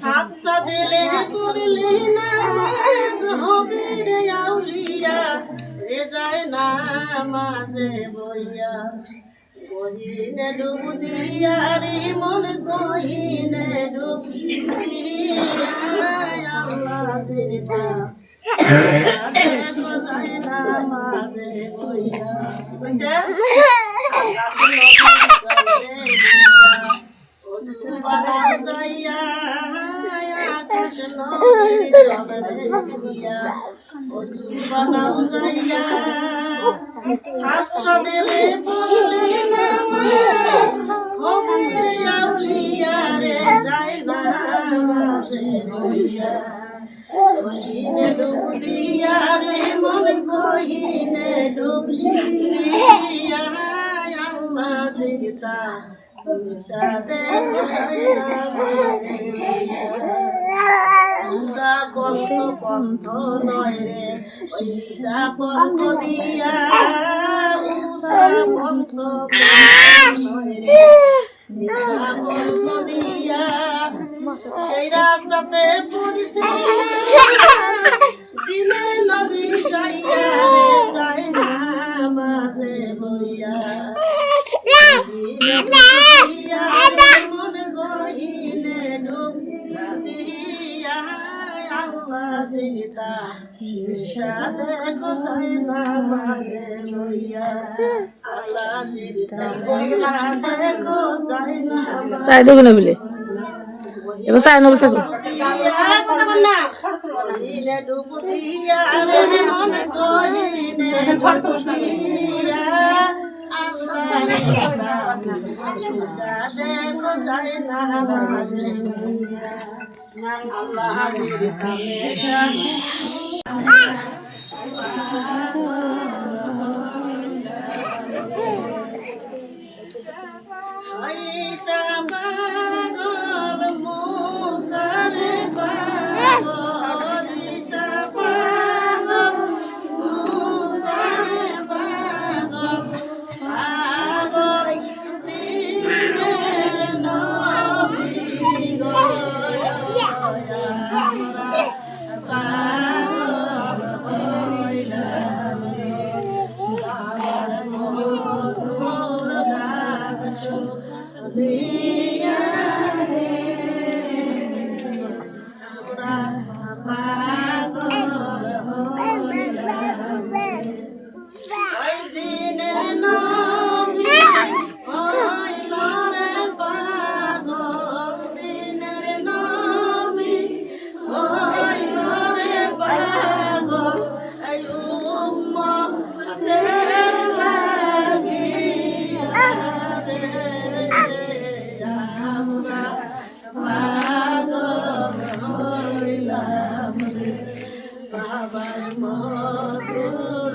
সাতসা দিলে পড়লি নামাজ হবে রে আউলিয়া রে যায় না মাঝে বইয়া। কহিনে ডুব দিয়া রে, মন কহিনে ডুব দিয়া। আল্লাহ দিতা যায় না মাঝে বইয়া বুঝছে মন কহিনে ডুব দিয়া আল্লাহ দিতা উষা কষ্ট পন্থ নয় রে ওই নিশা পন্থ দিয়া উষা পন্থ নয় রে নিশা পন্থ দিয়া সেই রাস্তাতে পড়িছে চাই দেখো না বলে। এবার চাই 啊。Amen. বাবার মধুর